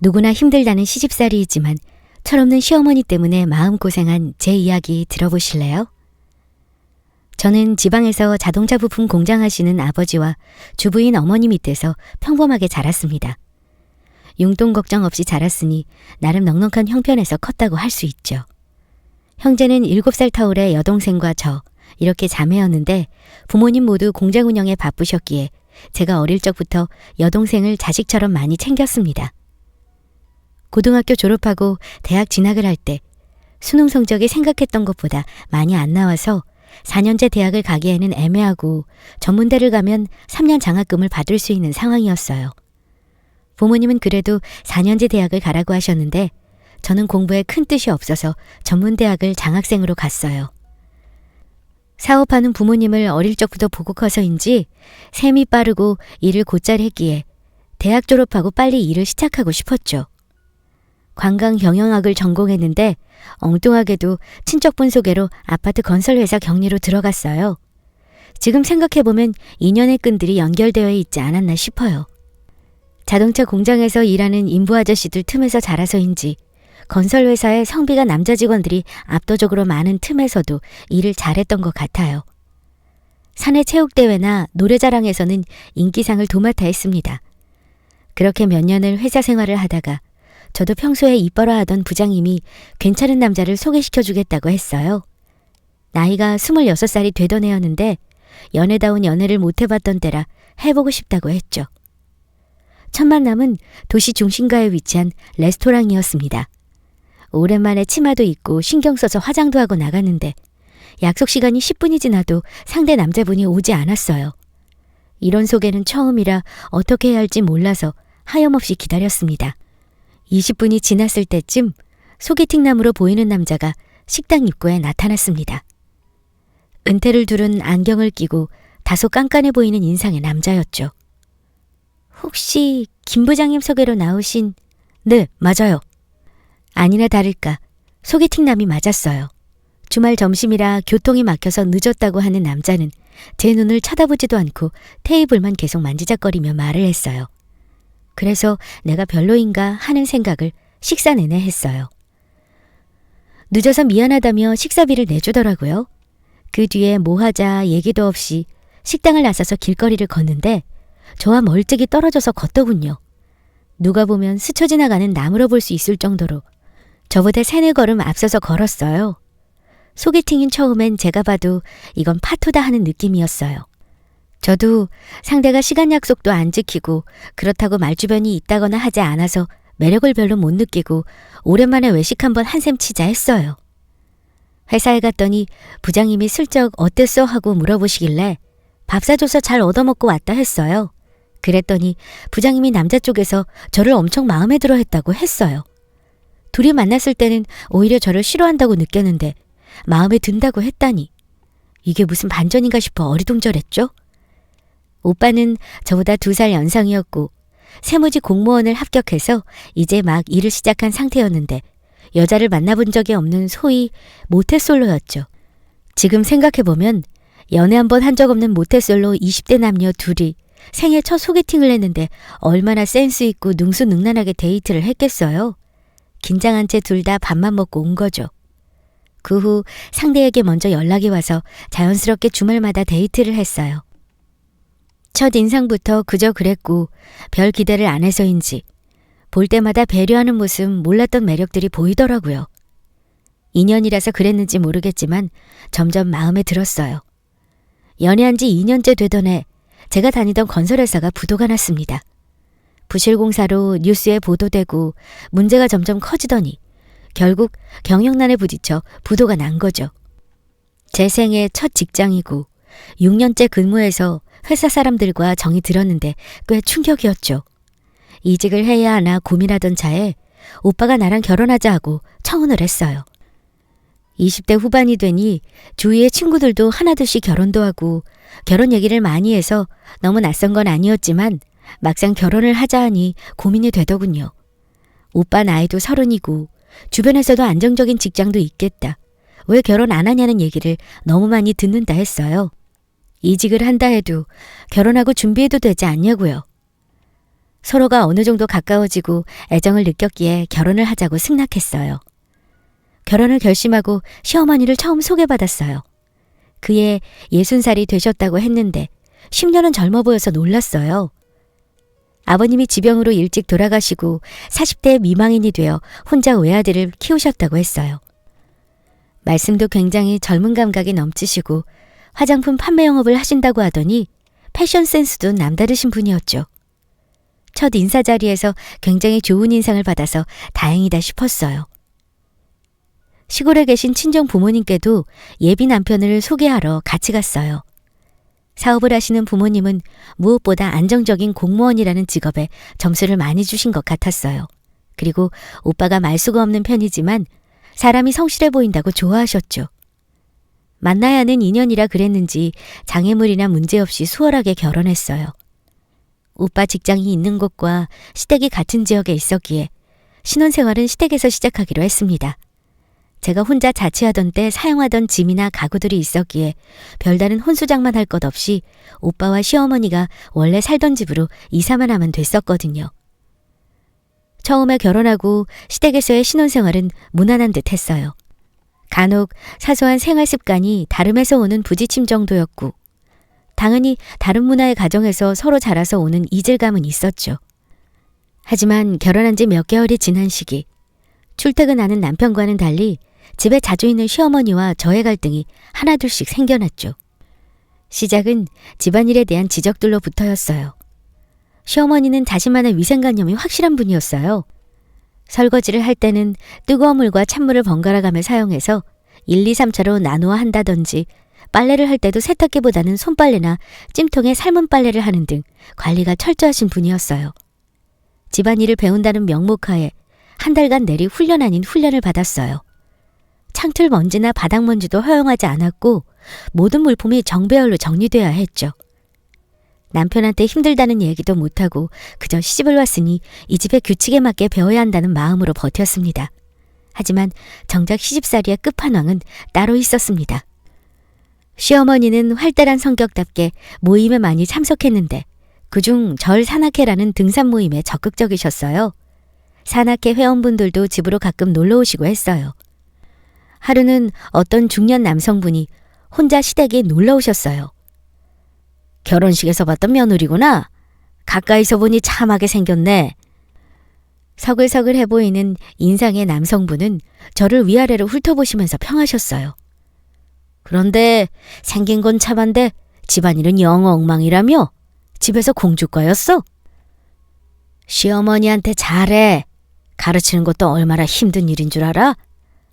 누구나 힘들다는 시집살이이지만 철없는 시어머니 때문에 마음고생한 제 이야기 들어보실래요? 저는 지방에서 자동차 부품 공장 하시는 아버지와 주부인 어머니 밑에서 평범하게 자랐습니다. 용돈 걱정 없이 자랐으니 나름 넉넉한 형편에서 컸다고 할 수 있죠. 형제는 7살 터울의 여동생과 저, 이렇게 자매였는데 부모님 모두 공장 운영에 바쁘셨기에 제가 어릴 적부터 여동생을 자식처럼 많이 챙겼습니다. 고등학교 졸업하고 대학 진학을 할 때 수능 성적이 생각했던 것보다 많이 안 나와서 4년제 대학을 가기에는 애매하고 전문대를 가면 3년 장학금을 받을 수 있는 상황이었어요. 부모님은 그래도 4년제 대학을 가라고 하셨는데 저는 공부에 큰 뜻이 없어서 전문대학을 장학생으로 갔어요. 사업하는 부모님을 어릴 적부터 보고 커서인지 셈이 빠르고 일을 곧잘 했기에 대학 졸업하고 빨리 일을 시작하고 싶었죠. 관광 경영학을 전공했는데 엉뚱하게도 친척분 소개로 아파트 건설회사 격리로 들어갔어요. 지금 생각해보면 인연의 끈들이 연결되어 있지 않았나 싶어요. 자동차 공장에서 일하는 인부 아저씨들 틈에서 자라서인지 건설회사의 성비가 남자 직원들이 압도적으로 많은 틈에서도 일을 잘했던 것 같아요. 사내 체육대회나 노래자랑에서는 인기상을 도맡아 했습니다. 그렇게 몇 년을 회사 생활을 하다가 저도 평소에 이뻐라 하던 부장님이 괜찮은 남자를 소개시켜 주겠다고 했어요. 나이가 26살이 되던 애였는데 연애다운 연애를 못 해봤던 때라 해보고 싶다고 했죠. 첫 만남은 도시 중심가에 위치한 레스토랑이었습니다. 오랜만에 치마도 입고 신경 써서 화장도 하고 나갔는데 약속 시간이 10분이 지나도 상대 남자분이 오지 않았어요. 이런 소개는 처음이라 어떻게 해야 할지 몰라서 하염없이 기다렸습니다. 20분이 지났을 때쯤 소개팅남으로 보이는 남자가 식당 입구에 나타났습니다. 은퇴를 두른 안경을 끼고 다소 깐깐해 보이는 인상의 남자였죠. 혹시 김 부장님 소개로 나오신 네, 맞아요. 아니나 다를까 소개팅남이 맞았어요. 주말 점심이라 교통이 막혀서 늦었다고 하는 남자는 제 눈을 쳐다보지도 않고 테이블만 계속 만지작거리며 말을 했어요. 그래서 내가 별로인가 하는 생각을 식사 내내 했어요. 늦어서 미안하다며 식사비를 내주더라고요. 그 뒤에 뭐 하자 얘기도 없이 식당을 나서서 길거리를 걷는데 저와 멀찍이 떨어져서 걷더군요. 누가 보면 스쳐 지나가는 나무로 볼 수 있을 정도로 저보다 세네 걸음 앞서서 걸었어요. 소개팅인 처음엔 제가 봐도 이건 파토다 하는 느낌이었어요. 저도 상대가 시간 약속도 안 지키고 그렇다고 말주변이 있다거나 하지 않아서 매력을 별로 못 느끼고 오랜만에 외식 한번 한샘 치자 했어요. 회사에 갔더니 부장님이 슬쩍 어땠어 하고 물어보시길래 밥 사줘서 잘 얻어먹고 왔다 했어요. 그랬더니 부장님이 남자 쪽에서 저를 엄청 마음에 들어 했다고 했어요. 둘이 만났을 때는 오히려 저를 싫어한다고 느꼈는데 마음에 든다고 했다니. 이게 무슨 반전인가 싶어 어리둥절했죠? 오빠는 저보다 두 살 연상이었고 세무지 공무원을 합격해서 이제 막 일을 시작한 상태였는데 여자를 만나본 적이 없는 소위 모태솔로였죠. 지금 생각해보면 연애 한 번 한 적 없는 모태솔로 20대 남녀 둘이 생애 첫 소개팅을 했는데 얼마나 센스 있고 능수능란하게 데이트를 했겠어요. 긴장한 채 둘 다 밥만 먹고 온 거죠. 그 후 상대에게 먼저 연락이 와서 자연스럽게 주말마다 데이트를 했어요. 첫 인상부터 그저 그랬고 별 기대를 안 해서인지 볼 때마다 배려하는 모습 몰랐던 매력들이 보이더라고요. 인연이라서 그랬는지 모르겠지만 점점 마음에 들었어요. 연애한 지 2년째 되던 해 제가 다니던 건설회사가 부도가 났습니다. 부실공사로 뉴스에 보도되고 문제가 점점 커지더니 결국 경영난에 부딪혀 부도가 난 거죠. 제 생애 첫 직장이고 6년째 근무해서 회사 사람들과 정이 들었는데 꽤 충격이었죠. 이직을 해야 하나 고민하던 차에 오빠가 나랑 결혼하자 하고 청혼을 했어요. 20대 후반이 되니 주위의 친구들도 하나둘씩 결혼도 하고 결혼 얘기를 많이 해서 너무 낯선 건 아니었지만 막상 결혼을 하자 하니 고민이 되더군요. 오빠 나이도 서른이고 주변에서도 안정적인 직장도 있겠다. 왜 결혼 안 하냐는 얘기를 너무 많이 듣는다 했어요. 이직을 한다 해도 결혼하고 준비해도 되지 않냐고요. 서로가 어느 정도 가까워지고 애정을 느꼈기에 결혼을 하자고 승낙했어요. 결혼을 결심하고 시어머니를 처음 소개받았어요. 그해 60살이 되셨다고 했는데 10년은 젊어 보여서 놀랐어요. 아버님이 지병으로 일찍 돌아가시고 40대 미망인이 되어 혼자 외아들을 키우셨다고 했어요. 말씀도 굉장히 젊은 감각이 넘치시고 화장품 판매 영업을 하신다고 하더니 패션 센스도 남다르신 분이었죠. 첫 인사 자리에서 굉장히 좋은 인상을 받아서 다행이다 싶었어요. 시골에 계신 친정 부모님께도 예비 남편을 소개하러 같이 갔어요. 사업을 하시는 부모님은 무엇보다 안정적인 공무원이라는 직업에 점수를 많이 주신 것 같았어요. 그리고 오빠가 말수가 없는 편이지만 사람이 성실해 보인다고 좋아하셨죠. 만나야 하는 인연이라 그랬는지 장애물이나 문제없이 수월하게 결혼했어요. 오빠 직장이 있는 곳과 시댁이 같은 지역에 있었기에 신혼생활은 시댁에서 시작하기로 했습니다. 제가 혼자 자취하던 때 사용하던 짐이나 가구들이 있었기에 별다른 혼수장만 할 것 없이 오빠와 시어머니가 원래 살던 집으로 이사만 하면 됐었거든요. 처음에 결혼하고 시댁에서의 신혼생활은 무난한 듯 했어요. 간혹 사소한 생활 습관이 다름에서 오는 부지침 정도였고, 당연히 다른 문화의 가정에서 서로 자라서 오는 이질감은 있었죠. 하지만 결혼한 지 몇 개월이 지난 시기, 출퇴근하는 남편과는 달리 집에 자주 있는 시어머니와 저의 갈등이 하나둘씩 생겨났죠. 시작은 집안일에 대한 지적들로부터였어요. 시어머니는 자신만의 위생관념이 확실한 분이었어요. 설거지를 할 때는 뜨거운 물과 찬물을 번갈아 가며 사용해서 1, 2, 3차로 나누어 한다든지 빨래를 할 때도 세탁기보다는 손빨래나 찜통에 삶은 빨래를 하는 등 관리가 철저하신 분이었어요. 집안일을 배운다는 명목하에 한 달간 내리 훈련 아닌 훈련을 받았어요. 창틀 먼지나 바닥 먼지도 허용하지 않았고 모든 물품이 정배열로 정리돼야 했죠. 남편한테 힘들다는 얘기도 못하고 그저 시집을 왔으니 이 집의 규칙에 맞게 배워야 한다는 마음으로 버텼습니다. 하지만 정작 시집살이의 끝판왕은 따로 있었습니다. 시어머니는 활달한 성격답게 모임에 많이 참석했는데 그중 절 산악회라는 등산 모임에 적극적이셨어요. 산악회 회원분들도 집으로 가끔 놀러 오시고 했어요. 하루는 어떤 중년 남성분이 혼자 시댁에 놀러 오셨어요. 결혼식에서 봤던 며느리구나. 가까이서 보니 참하게 생겼네. 서글서글 해 보이는 인상의 남성분은 저를 위아래로 훑어보시면서 평하셨어요. 그런데 생긴 건 참한데 집안일은 영 엉망이라며? 집에서 공주과였어? 시어머니한테 잘해. 가르치는 것도 얼마나 힘든 일인 줄 알아?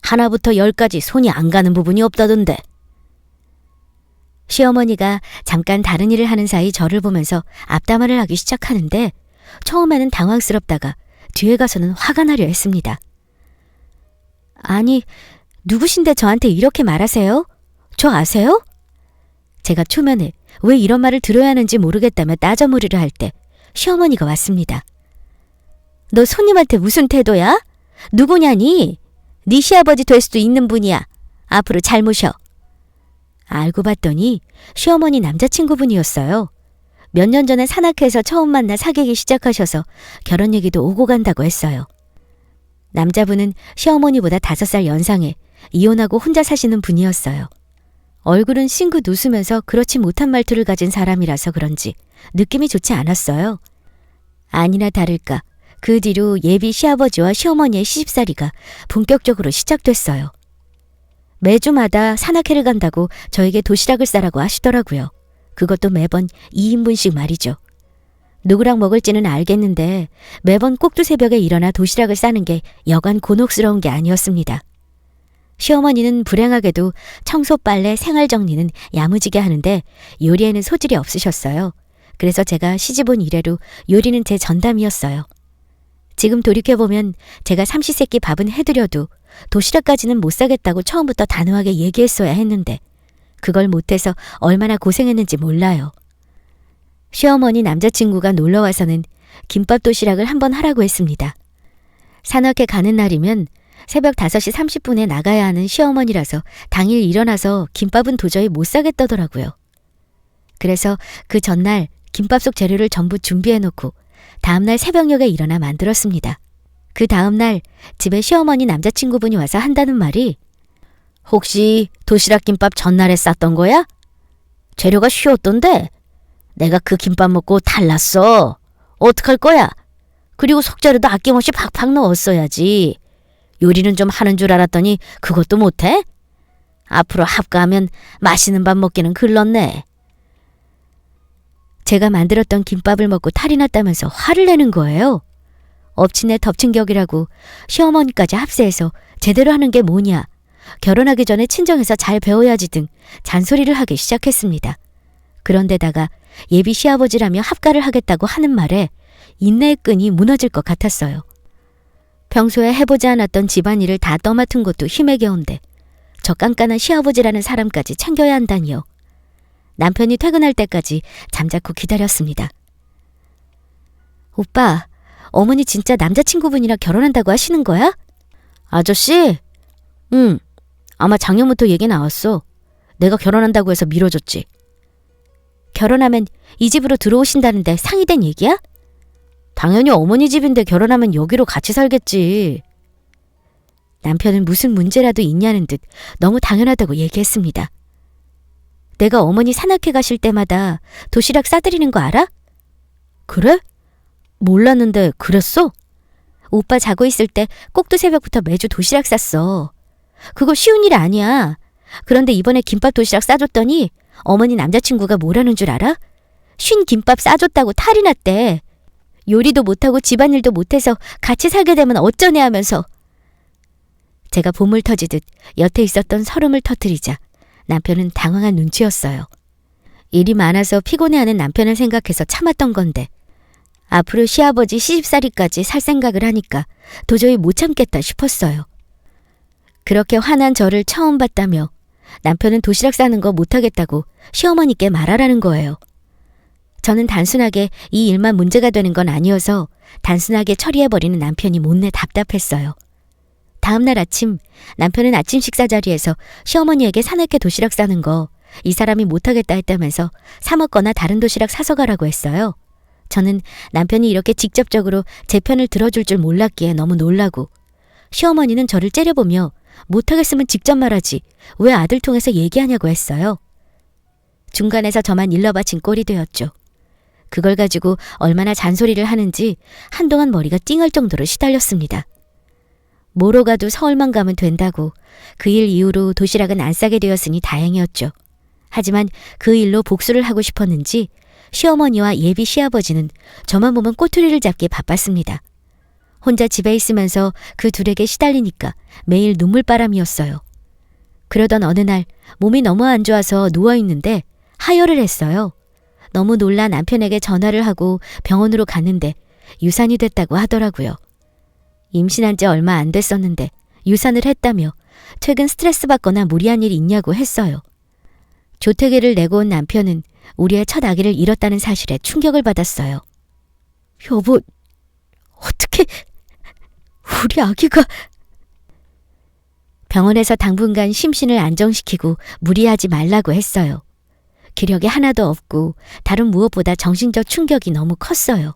하나부터 열까지 손이 안 가는 부분이 없다던데. 시어머니가 잠깐 다른 일을 하는 사이 저를 보면서 앞담화를 하기 시작하는데 처음에는 당황스럽다가 뒤에 가서는 화가 나려 했습니다. 아니, 누구신데 저한테 이렇게 말하세요? 저 아세요? 제가 초면에 왜 이런 말을 들어야 하는지 모르겠다며 따져물으려 할때 시어머니가 왔습니다. 너 손님한테 무슨 태도야? 누구냐니? 네 시아버지 될 수도 있는 분이야. 앞으로 잘 모셔. 알고 봤더니 시어머니 남자친구분이었어요. 몇 년 전에 산악회에서 처음 만나 사귀기 시작하셔서 결혼 얘기도 오고 간다고 했어요. 남자분은 시어머니보다 다섯 살 연상에 이혼하고 혼자 사시는 분이었어요. 얼굴은 싱긋 웃으면서 그렇지 못한 말투를 가진 사람이라서 그런지 느낌이 좋지 않았어요. 아니나 다를까 그 뒤로 예비 시아버지와 시어머니의 시집살이가 본격적으로 시작됐어요. 매주마다 산악회를 간다고 저에게 도시락을 싸라고 하시더라고요. 그것도 매번 2인분씩 말이죠. 누구랑 먹을지는 알겠는데 매번 꼭두 새벽에 일어나 도시락을 싸는 게 여간 곤혹스러운 게 아니었습니다. 시어머니는 불행하게도 청소, 빨래, 생활 정리는 야무지게 하는데 요리에는 소질이 없으셨어요. 그래서 제가 시집온 이래로 요리는 제 전담이었어요. 지금 돌이켜보면 제가 삼시세끼 밥은 해드려도 도시락까지는 못 사겠다고 처음부터 단호하게 얘기했어야 했는데 그걸 못해서 얼마나 고생했는지 몰라요. 시어머니 남자친구가 놀러와서는 김밥 도시락을 한번 하라고 했습니다. 산악회 가는 날이면 새벽 5시 30분에 나가야 하는 시어머니라서 당일 일어나서 김밥은 도저히 못 사겠다더라고요. 그래서 그 전날 김밥 속 재료를 전부 준비해 놓고 다음날 새벽녘에 일어나 만들었습니다. 그 다음날 집에 시어머니 남자친구분이 와서 한다는 말이 혹시 도시락 김밥 전날에 쌌던 거야? 재료가 쉬웠던데 내가 그 김밥 먹고 달랐어. 어떡할 거야? 그리고 속재료도 아낌없이 팍팍 넣었어야지. 요리는 좀 하는 줄 알았더니 그것도 못해? 앞으로 합가하면 맛있는 밥 먹기는 글렀네. 제가 만들었던 김밥을 먹고 탈이 났다면서 화를 내는 거예요. 엎친내 덮친 격이라고 시어머니까지 합세해서 제대로 하는 게 뭐냐. 결혼하기 전에 친정에서 잘 배워야지 등 잔소리를 하기 시작했습니다. 그런데다가 예비 시아버지라며 합가를 하겠다고 하는 말에 인내의 끈이 무너질 것 같았어요. 평소에 해보지 않았던 집안일을 다 떠맡은 것도 힘에 겨운데 저 깐깐한 시아버지라는 사람까지 챙겨야 한다니요. 남편이 퇴근할 때까지 잠자코 기다렸습니다. 오빠, 어머니 진짜 남자친구분이랑 결혼한다고 하시는 거야? 아저씨? 응. 아마 작년부터 얘기 나왔어. 내가 결혼한다고 해서 미뤄줬지. 결혼하면 이 집으로 들어오신다는데 상의된 얘기야? 당연히 어머니 집인데 결혼하면 여기로 같이 살겠지. 남편은 무슨 문제라도 있냐는 듯 너무 당연하다고 얘기했습니다. 내가 어머니 산악회 가실 때마다 도시락 싸드리는 거 알아? 그래? 몰랐는데 그랬어? 오빠 자고 있을 때 꼭두 새벽부터 매주 도시락 쌌어. 그거 쉬운 일 아니야. 그런데 이번에 김밥 도시락 싸줬더니 어머니 남자친구가 뭐라는 줄 알아? 쉰 김밥 싸줬다고 탈이 났대. 요리도 못하고 집안일도 못해서 같이 살게 되면 어쩌네 하면서. 제가 봄을 터지듯 여태 있었던 서름을 터뜨리자 남편은 당황한 눈치였어요. 일이 많아서 피곤해하는 남편을 생각해서 참았던 건데 앞으로 시아버지 시집살이까지 살 생각을 하니까 도저히 못 참겠다 싶었어요. 그렇게 화난 저를 처음 봤다며 남편은 도시락 싸는 거 못하겠다고 시어머니께 말하라는 거예요. 저는 단순하게 이 일만 문제가 되는 건 아니어서 단순하게 처리해버리는 남편이 못내 답답했어요. 다음날 아침 남편은 아침 식사 자리에서 시어머니에게 사납게 도시락 싸는 거 이 사람이 못하겠다 했다면서 사 먹거나 다른 도시락 사서 가라고 했어요. 저는 남편이 이렇게 직접적으로 제 편을 들어줄 줄 몰랐기에 너무 놀라고 시어머니는 저를 째려보며 못하겠으면 직접 말하지 왜 아들 통해서 얘기하냐고 했어요. 중간에서 저만 일러바친 꼴이 되었죠. 그걸 가지고 얼마나 잔소리를 하는지 한동안 머리가 띵할 정도로 시달렸습니다. 뭐로 가도 서울만 가면 된다고 그 일 이후로 도시락은 안 싸게 되었으니 다행이었죠. 하지만 그 일로 복수를 하고 싶었는지 시어머니와 예비 시아버지는 저만 보면 꼬투리를 잡기에 바빴습니다. 혼자 집에 있으면서 그 둘에게 시달리니까 매일 눈물바람이었어요. 그러던 어느 날 몸이 너무 안 좋아서 누워있는데 하혈을 했어요. 너무 놀라 남편에게 전화를 하고 병원으로 갔는데 유산이 됐다고 하더라고요. 임신한 지 얼마 안 됐었는데 유산을 했다며 최근 스트레스 받거나 무리한 일이 있냐고 했어요. 조태기를 내고 온 남편은 우리의 첫 아기를 잃었다는 사실에 충격을 받았어요. 여보, 어떻게 우리 아기가 병원에서 당분간 심신을 안정시키고 무리하지 말라고 했어요. 기력이 하나도 없고 다른 무엇보다 정신적 충격이 너무 컸어요.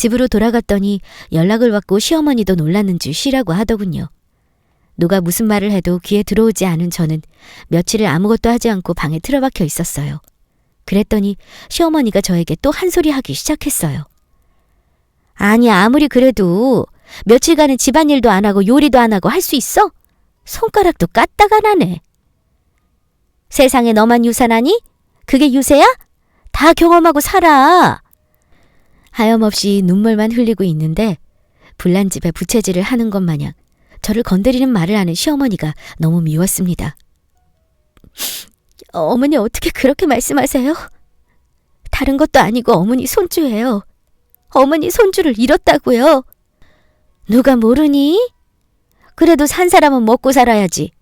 집으로 돌아갔더니 연락을 받고 시어머니도 놀랐는지 쉬라고 하더군요. 누가 무슨 말을 해도 귀에 들어오지 않은 저는 며칠을 아무것도 하지 않고 방에 틀어박혀 있었어요. 그랬더니 시어머니가 저에게 또 한 소리 하기 시작했어요. 아니, 아무리 그래도 며칠간은 집안일도 안 하고 요리도 안 하고 할 수 있어? 손가락도 까딱 안 하네. 세상에 너만 유산하니? 그게 유세야? 다 경험하고 살아. 하염없이 눈물만 흘리고 있는데 불난 집에 부채질을 하는 것 마냥 저를 건드리는 말을 하는 시어머니가 너무 미웠습니다. 어머니 어떻게 그렇게 말씀하세요? 다른 것도 아니고 어머니 손주예요. 어머니 손주를 잃었다고요. 누가 모르니? 그래도 산 사람은 먹고 살아야지.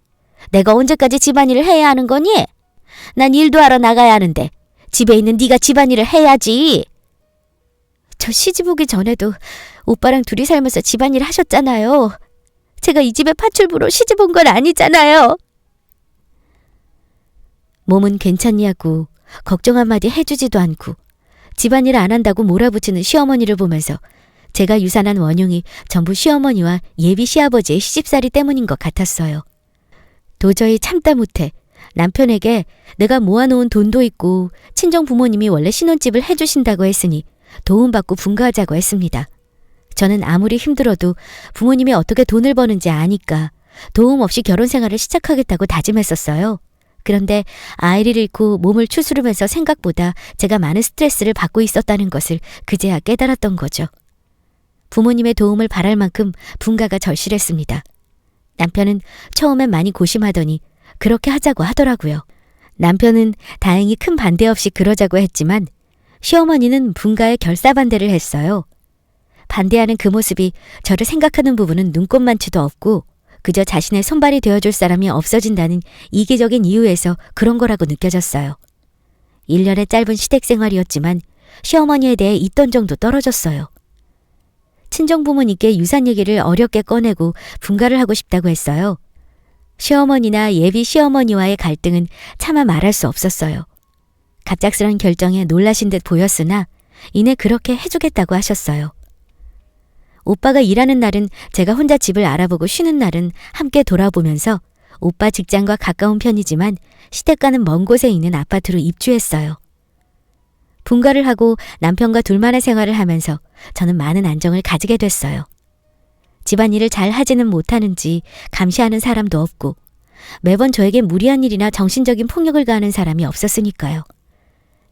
내가 언제까지 집안일을 해야 하는 거니? 난 일도 하러 나가야 하는데 집에 있는 네가 집안일을 해야지. 저 시집 오기 전에도 오빠랑 둘이 살면서 집안일 하셨잖아요. 제가 이 집에 파출부로 시집 온 건 아니잖아요. 몸은 괜찮냐고 걱정 한마디 해주지도 않고 집안일 안 한다고 몰아붙이는 시어머니를 보면서 제가 유산한 원흉이 전부 시어머니와 예비 시아버지의 시집살이 때문인 것 같았어요. 도저히 참다 못해 남편에게 내가 모아놓은 돈도 있고 친정 부모님이 원래 신혼집을 해주신다고 했으니 도움받고 분가하자고 했습니다. 저는 아무리 힘들어도 부모님이 어떻게 돈을 버는지 아니까 도움 없이 결혼 생활을 시작하겠다고 다짐했었어요. 그런데 아이를 잃고 몸을 추스르면서 생각보다 제가 많은 스트레스를 받고 있었다는 것을 그제야 깨달았던 거죠. 부모님의 도움을 바랄 만큼 분가가 절실했습니다. 남편은 처음엔 많이 고심하더니 그렇게 하자고 하더라고요. 남편은 다행히 큰 반대 없이 그러자고 했지만 시어머니는 분가에 결사반대를 했어요. 반대하는 그 모습이 저를 생각하는 부분은 눈꼽만치도 없고 그저 자신의 손발이 되어줄 사람이 없어진다는 이기적인 이유에서 그런 거라고 느껴졌어요. 1년의 짧은 시댁 생활이었지만 시어머니에 대해 있던 정도 떨어졌어요. 친정 부모님께 유산 얘기를 어렵게 꺼내고 분가를 하고 싶다고 했어요. 시어머니나 예비 시어머니와의 갈등은 차마 말할 수 없었어요. 갑작스런 결정에 놀라신 듯 보였으나 이내 그렇게 해주겠다고 하셨어요. 오빠가 일하는 날은 제가 혼자 집을 알아보고 쉬는 날은 함께 돌아보면서 오빠 직장과 가까운 편이지만 시댁과는 먼 곳에 있는 아파트로 입주했어요. 분가를 하고 남편과 둘만의 생활을 하면서 저는 많은 안정을 가지게 됐어요. 집안일을 잘 하지는 못하는지 감시하는 사람도 없고 매번 저에게 무리한 일이나 정신적인 폭력을 가하는 사람이 없었으니까요.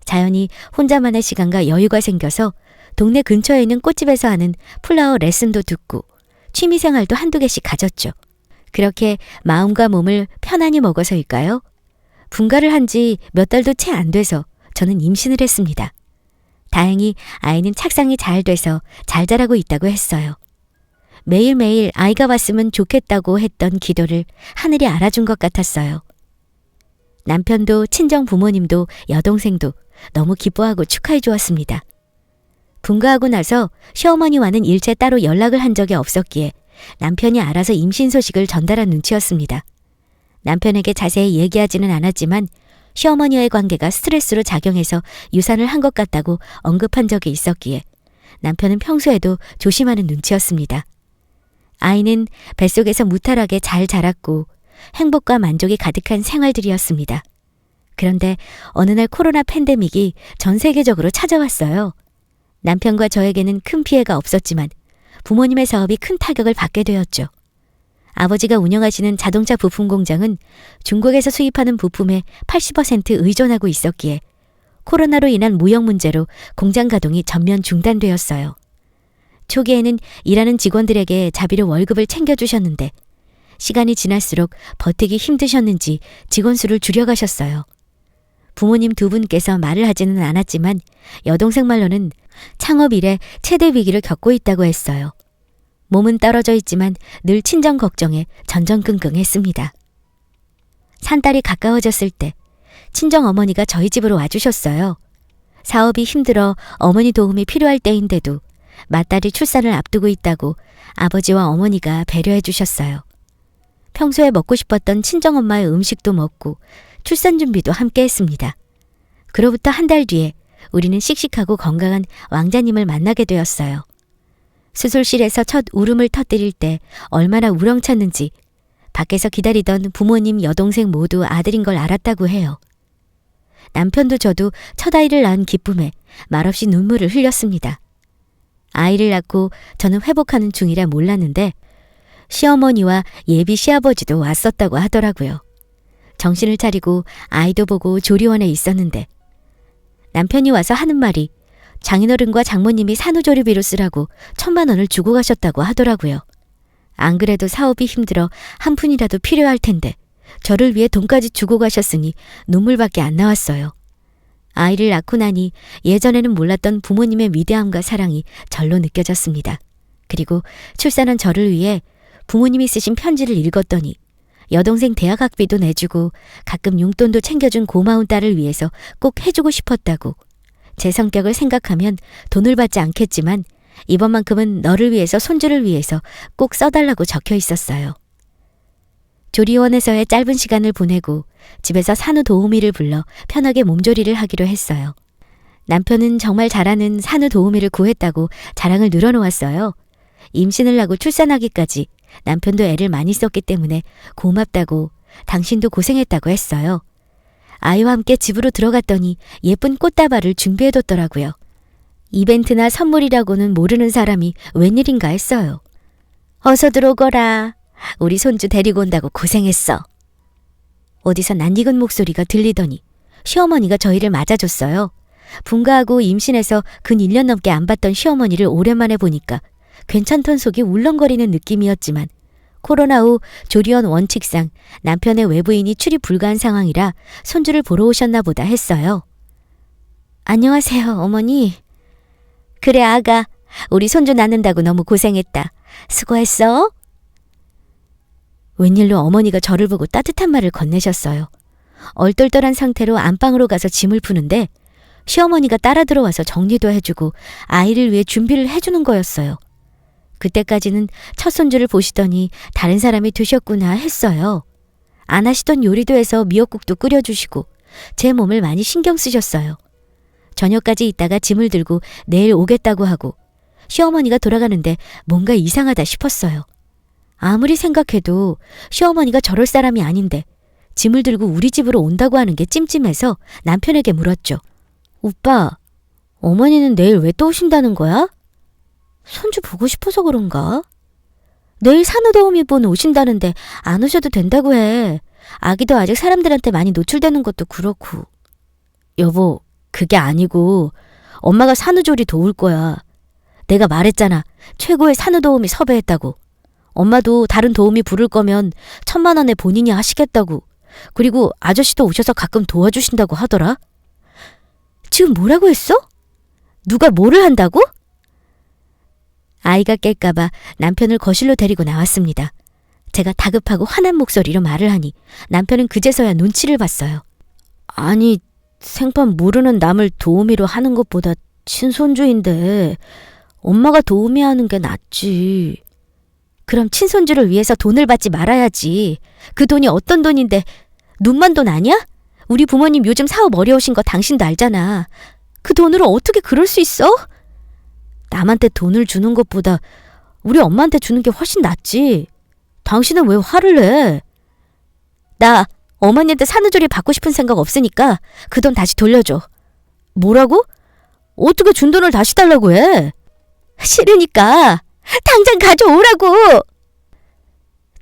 자연히 혼자만의 시간과 여유가 생겨서 동네 근처에 있는 꽃집에서 하는 플라워 레슨도 듣고 취미 생활도 한두 개씩 가졌죠. 그렇게 마음과 몸을 편안히 먹어서일까요? 분가를 한 지 몇 달도 채 안 돼서 저는 임신을 했습니다. 다행히 아이는 착상이 잘 돼서 잘 자라고 있다고 했어요. 매일매일 아이가 왔으면 좋겠다고 했던 기도를 하늘이 알아준 것 같았어요. 남편도 친정 부모님도 여동생도 너무 기뻐하고 축하해 주었습니다. 분가하고 나서 시어머니와는 일체 따로 연락을 한 적이 없었기에 남편이 알아서 임신 소식을 전달한 눈치였습니다. 남편에게 자세히 얘기하지는 않았지만 시어머니와의 관계가 스트레스로 작용해서 유산을 한 것 같다고 언급한 적이 있었기에 남편은 평소에도 조심하는 눈치였습니다. 아이는 뱃속에서 무탈하게 잘 자랐고 행복과 만족이 가득한 생활들이었습니다. 그런데 어느 날 코로나 팬데믹이 전 세계적으로 찾아왔어요. 남편과 저에게는 큰 피해가 없었지만 부모님의 사업이 큰 타격을 받게 되었죠. 아버지가 운영하시는 자동차 부품 공장은 중국에서 수입하는 부품에 80% 의존하고 있었기에 코로나로 인한 무역 문제로 공장 가동이 전면 중단되었어요. 초기에는 일하는 직원들에게 자비로 월급을 챙겨주셨는데 시간이 지날수록 버티기 힘드셨는지 직원 수를 줄여가셨어요. 부모님 두 분께서 말을 하지는 않았지만 여동생 말로는 창업 이래 최대 위기를 겪고 있다고 했어요. 몸은 떨어져 있지만 늘 친정 걱정에 전전긍긍했습니다. 산딸이 가까워졌을 때 친정 어머니가 저희 집으로 와주셨어요. 사업이 힘들어 어머니 도움이 필요할 때인데도 맏딸이 출산을 앞두고 있다고 아버지와 어머니가 배려해 주셨어요. 평소에 먹고 싶었던 친정엄마의 음식도 먹고 출산 준비도 함께 했습니다. 그로부터 한 달 뒤에 우리는 씩씩하고 건강한 왕자님을 만나게 되었어요. 수술실에서 첫 울음을 터뜨릴 때 얼마나 우렁찼는지 밖에서 기다리던 부모님 여동생 모두 아들인 걸 알았다고 해요. 남편도 저도 첫 아이를 낳은 기쁨에 말없이 눈물을 흘렸습니다. 아이를 낳고 저는 회복하는 중이라 몰랐는데 시어머니와 예비 시아버지도 왔었다고 하더라고요. 정신을 차리고 아이도 보고 조리원에 있었는데 남편이 와서 하는 말이 장인어른과 장모님이 산후조리비로 쓰라고 천만 원을 주고 가셨다고 하더라고요. 안 그래도 사업이 힘들어 한 푼이라도 필요할 텐데 저를 위해 돈까지 주고 가셨으니 눈물밖에 안 나왔어요. 아이를 낳고 나니 예전에는 몰랐던 부모님의 위대함과 사랑이 절로 느껴졌습니다. 그리고 출산한 저를 위해 부모님이 쓰신 편지를 읽었더니 여동생 대학 학비도 내주고 가끔 용돈도 챙겨준 고마운 딸을 위해서 꼭 해주고 싶었다고. 제 성격을 생각하면 돈을 받지 않겠지만 이번만큼은 너를 위해서 손주를 위해서 꼭 써달라고 적혀 있었어요. 조리원에서의 짧은 시간을 보내고 집에서 산후 도우미를 불러 편하게 몸조리를 하기로 했어요. 남편은 정말 잘하는 산후 도우미를 구했다고 자랑을 늘어놓았어요. 임신을 하고 출산하기까지 남편도 애를 많이 썼기 때문에 고맙다고 당신도 고생했다고 했어요. 아이와 함께 집으로 들어갔더니 예쁜 꽃다발을 준비해뒀더라고요. 이벤트나 선물이라고는 모르는 사람이 웬일인가 했어요. 어서 들어오거라. 우리 손주 데리고 온다고 고생했어. 어디서 낯익은 목소리가 들리더니 시어머니가 저희를 맞아줬어요. 분가하고 임신해서 근 1년 넘게 안 봤던 시어머니를 오랜만에 보니까 괜찮던 속이 울렁거리는 느낌이었지만 코로나 후 조리원 원칙상 남편의 외부인이 출입 불가한 상황이라 손주를 보러 오셨나 보다 했어요. 안녕하세요, 어머니. 그래, 아가. 우리 손주 낳는다고 너무 고생했다. 수고했어. 웬일로 어머니가 저를 보고 따뜻한 말을 건네셨어요. 얼떨떨한 상태로 안방으로 가서 짐을 푸는데 시어머니가 따라 들어와서 정리도 해주고 아이를 위해 준비를 해주는 거였어요. 그때까지는 첫 손주를 보시더니 다른 사람이 드셨구나 했어요. 안 하시던 요리도 해서 미역국도 끓여주시고 제 몸을 많이 신경 쓰셨어요. 저녁까지 있다가 짐을 들고 내일 오겠다고 하고 시어머니가 돌아가는데 뭔가 이상하다 싶었어요. 아무리 생각해도 시어머니가 저럴 사람이 아닌데 짐을 들고 우리 집으로 온다고 하는 게 찜찜해서 남편에게 물었죠. 오빠, 어머니는 내일 왜 또 오신다는 거야? 손주 보고 싶어서 그런가? 내일 산후도우미분 오신다는데 안 오셔도 된다고 해. 아기도 아직 사람들한테 많이 노출되는 것도 그렇고. 여보, 그게 아니고 엄마가 산후조리 도울 거야. 내가 말했잖아. 최고의 산후도우미 섭외했다고. 엄마도 다른 도우미 부를 거면 천만 원에 본인이 하시겠다고. 그리고 아저씨도 오셔서 가끔 도와주신다고 하더라. 지금 뭐라고 했어? 누가 뭐를 한다고? 아이가 깰까봐 남편을 거실로 데리고 나왔습니다. 제가 다급하고 화난 목소리로 말을 하니 남편은 그제서야 눈치를 봤어요. 아니, 생판 모르는 남을 도우미로 하는 것보다 친손주인데 엄마가 도우미 하는 게 낫지. 그럼 친손주를 위해서 돈을 받지 말아야지. 그 돈이 어떤 돈인데 눈만 돈 아니야? 우리 부모님 요즘 사업 어려우신 거 당신도 알잖아. 그 돈으로 어떻게 그럴 수 있어? 남한테 돈을 주는 것보다 우리 엄마한테 주는 게 훨씬 낫지. 당신은 왜 화를 내? 나 어머니한테 산후조리 받고 싶은 생각 없으니까 그 돈 다시 돌려줘. 뭐라고? 어떻게 준 돈을 다시 달라고 해? 싫으니까 당장 가져오라고!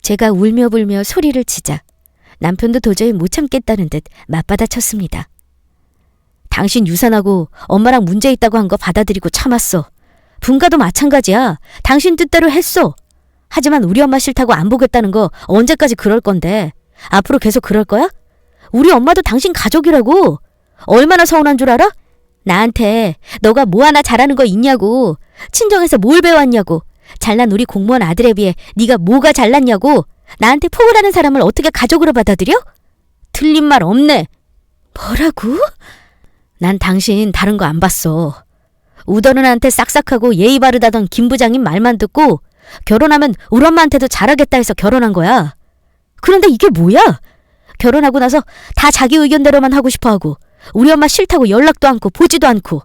제가 울며 불며 소리를 치자 남편도 도저히 못 참겠다는 듯 맞받아쳤습니다. 당신 유산하고 엄마랑 문제 있다고 한 거 받아들이고 참았어. 분가도 마찬가지야. 당신 뜻대로 했어. 하지만 우리 엄마 싫다고 안 보겠다는 거 언제까지 그럴 건데? 앞으로 계속 그럴 거야? 우리 엄마도 당신 가족이라고. 얼마나 서운한 줄 알아? 나한테 너가 뭐 하나 잘하는 거 있냐고. 친정에서 뭘 배웠냐고. 잘난 우리 공무원 아들에 비해 네가 뭐가 잘났냐고. 나한테 포을하는 사람을 어떻게 가족으로 받아들여? 틀린 말 없네. 뭐라고? 난 당신 다른 거 안 봤어. 우더른한테 싹싹하고 예의 바르다던 김 부장님 말만 듣고 결혼하면 우리 엄마한테도 잘하겠다 해서 결혼한 거야. 그런데 이게 뭐야? 결혼하고 나서 다 자기 의견대로만 하고 싶어 하고 우리 엄마 싫다고 연락도 않고 보지도 않고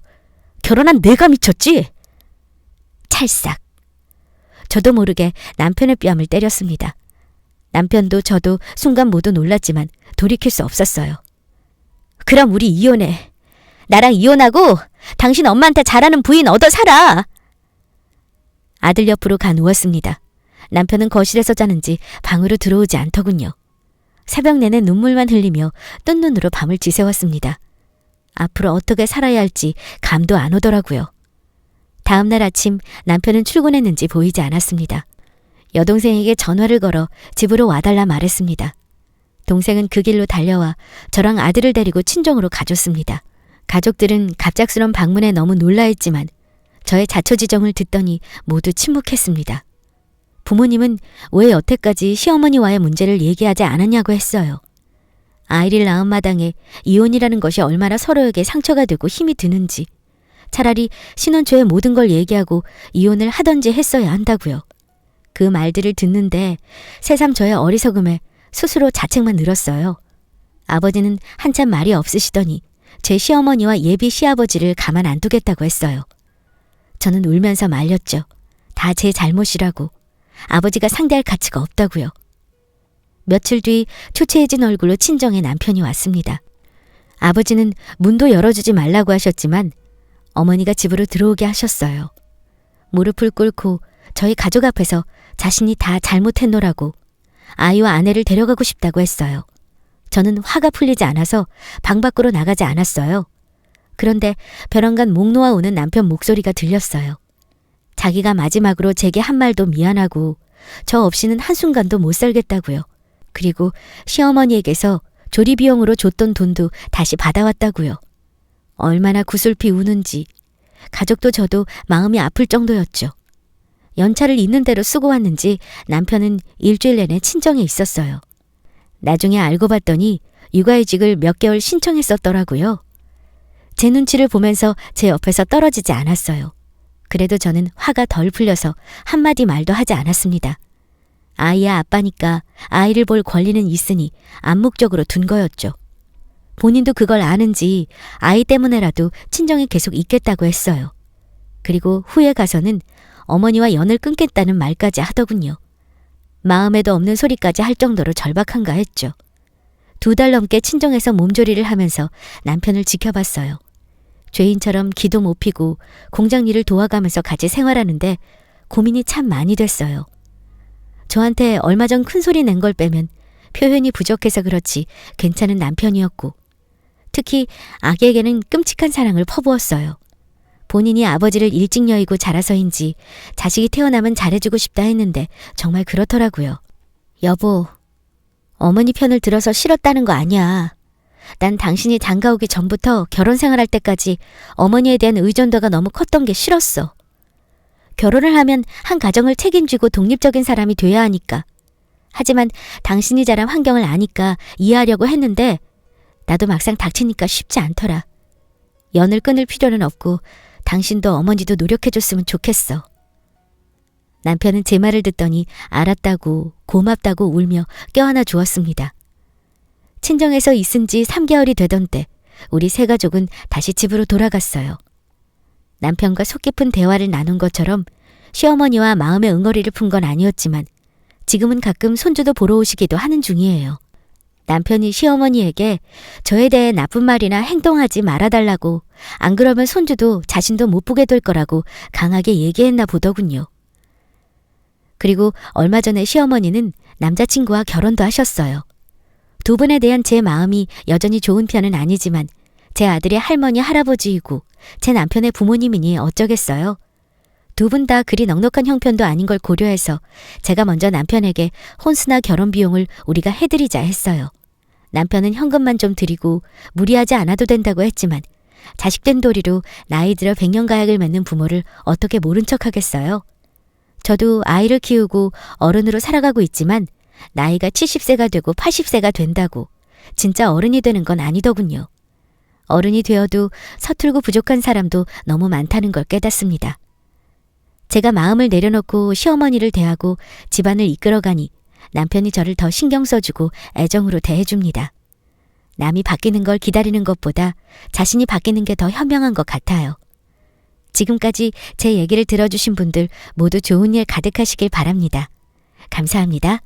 결혼한 내가 미쳤지? 찰싹. 저도 모르게 남편의 뺨을 때렸습니다. 남편도 저도 순간 모두 놀랐지만 돌이킬 수 없었어요. 그럼 우리 이혼해. 나랑 이혼하고 당신 엄마한테 잘하는 부인 얻어 살아. 아들 옆으로 가 누웠습니다. 남편은 거실에서 자는지 방으로 들어오지 않더군요. 새벽 내내 눈물만 흘리며 뜬 눈으로 밤을 지새웠습니다. 앞으로 어떻게 살아야 할지 감도 안 오더라고요. 다음 날 아침 남편은 출근했는지 보이지 않았습니다. 여동생에게 전화를 걸어 집으로 와달라 말했습니다. 동생은 그 길로 달려와 저랑 아들을 데리고 친정으로 가줬습니다. 가족들은 갑작스런 방문에 너무 놀라했지만 저의 자초지정을 듣더니 모두 침묵했습니다. 부모님은 왜 여태까지 시어머니와의 문제를 얘기하지 않았냐고 했어요. 아이를 낳은 마당에 이혼이라는 것이 얼마나 서로에게 상처가 되고 힘이 드는지 차라리 신혼 초에 모든 걸 얘기하고 이혼을 하던지 했어야 한다고요. 그 말들을 듣는데 새삼 저의 어리석음에 스스로 자책만 늘었어요. 아버지는 한참 말이 없으시더니 제 시어머니와 예비 시아버지를 가만 안 두겠다고 했어요. 저는 울면서 말렸죠. 다 제 잘못이라고. 아버지가 상대할 가치가 없다고요. 며칠 뒤 초췌해진 얼굴로 친정에 남편이 왔습니다. 아버지는 문도 열어주지 말라고 하셨지만 어머니가 집으로 들어오게 하셨어요. 무릎을 꿇고 저희 가족 앞에서 자신이 다 잘못했노라고 아이와 아내를 데려가고 싶다고 했어요. 저는 화가 풀리지 않아서 방 밖으로 나가지 않았어요. 그런데 벼랑간 목 놓아 오는 남편 목소리가 들렸어요. 자기가 마지막으로 제게 한 말도 미안하고 저 없이는 한순간도 못 살겠다고요. 그리고 시어머니에게서 조리 비용으로 줬던 돈도 다시 받아왔다고요. 얼마나 구슬피 우는지 가족도 저도 마음이 아플 정도였죠. 연차를 있는 대로 쓰고 왔는지 남편은 일주일 내내 친정에 있었어요. 나중에 알고 봤더니 육아휴직을 몇 개월 신청했었더라고요. 제 눈치를 보면서 제 옆에서 떨어지지 않았어요. 그래도 저는 화가 덜 풀려서 한마디 말도 하지 않았습니다. 아이야 아빠니까 아이를 볼 권리는 있으니 암묵적으로 둔 거였죠. 본인도 그걸 아는지 아이 때문에라도 친정에 계속 있겠다고 했어요. 그리고 후에 가서는 어머니와 연을 끊겠다는 말까지 하더군요. 마음에도 없는 소리까지 할 정도로 절박한가 했죠. 두 달 넘게 친정에서 몸조리를 하면서 남편을 지켜봤어요. 죄인처럼 기도 못 피고 공장 일을 도와가면서 같이 생활하는데 고민이 참 많이 됐어요. 저한테 얼마 전 큰 소리 낸 걸 빼면 표현이 부족해서 그렇지 괜찮은 남편이었고 특히 아기에게는 끔찍한 사랑을 퍼부었어요. 본인이 아버지를 일찍 여의고 자라서인지 자식이 태어나면 잘해주고 싶다 했는데 정말 그렇더라고요. 여보, 어머니 편을 들어서 싫었다는 거 아니야. 난 당신이 장가 오기 전부터 결혼 생활할 때까지 어머니에 대한 의존도가 너무 컸던 게 싫었어. 결혼을 하면 한 가정을 책임지고 독립적인 사람이 돼야 하니까. 하지만 당신이 자란 환경을 아니까 이해하려고 했는데 나도 막상 닥치니까 쉽지 않더라. 연을 끊을 필요는 없고 당신도 어머니도 노력해줬으면 좋겠어. 남편은 제 말을 듣더니 알았다고 고맙다고 울며 껴안아 주었습니다. 친정에서 있은 지 3개월이 되던 때 우리 세 가족은 다시 집으로 돌아갔어요. 남편과 속 깊은 대화를 나눈 것처럼 시어머니와 마음의 응어리를 푼 건 아니었지만 지금은 가끔 손주도 보러 오시기도 하는 중이에요. 남편이 시어머니에게 저에 대해 나쁜 말이나 행동하지 말아달라고 안 그러면 손주도 자신도 못 보게 될 거라고 강하게 얘기했나 보더군요. 그리고 얼마 전에 시어머니는 남자친구와 결혼도 하셨어요. 두 분에 대한 제 마음이 여전히 좋은 편은 아니지만 제 아들의 할머니 할아버지이고 제 남편의 부모님이니 어쩌겠어요. 두 분 다 그리 넉넉한 형편도 아닌 걸 고려해서 제가 먼저 남편에게 혼수나 결혼 비용을 우리가 해드리자 했어요. 남편은 현금만 좀 드리고 무리하지 않아도 된다고 했지만 자식된 도리로 나이 들어 백년 가약을 맺는 부모를 어떻게 모른 척 하겠어요? 저도 아이를 키우고 어른으로 살아가고 있지만 나이가 70세가 되고 80세가 된다고 진짜 어른이 되는 건 아니더군요. 어른이 되어도 서툴고 부족한 사람도 너무 많다는 걸 깨닫습니다. 제가 마음을 내려놓고 시어머니를 대하고 집안을 이끌어가니 남편이 저를 더 신경 써주고 애정으로 대해줍니다. 남이 바뀌는 걸 기다리는 것보다 자신이 바뀌는 게 더 현명한 것 같아요. 지금까지 제 얘기를 들어주신 분들 모두 좋은 일 가득하시길 바랍니다. 감사합니다.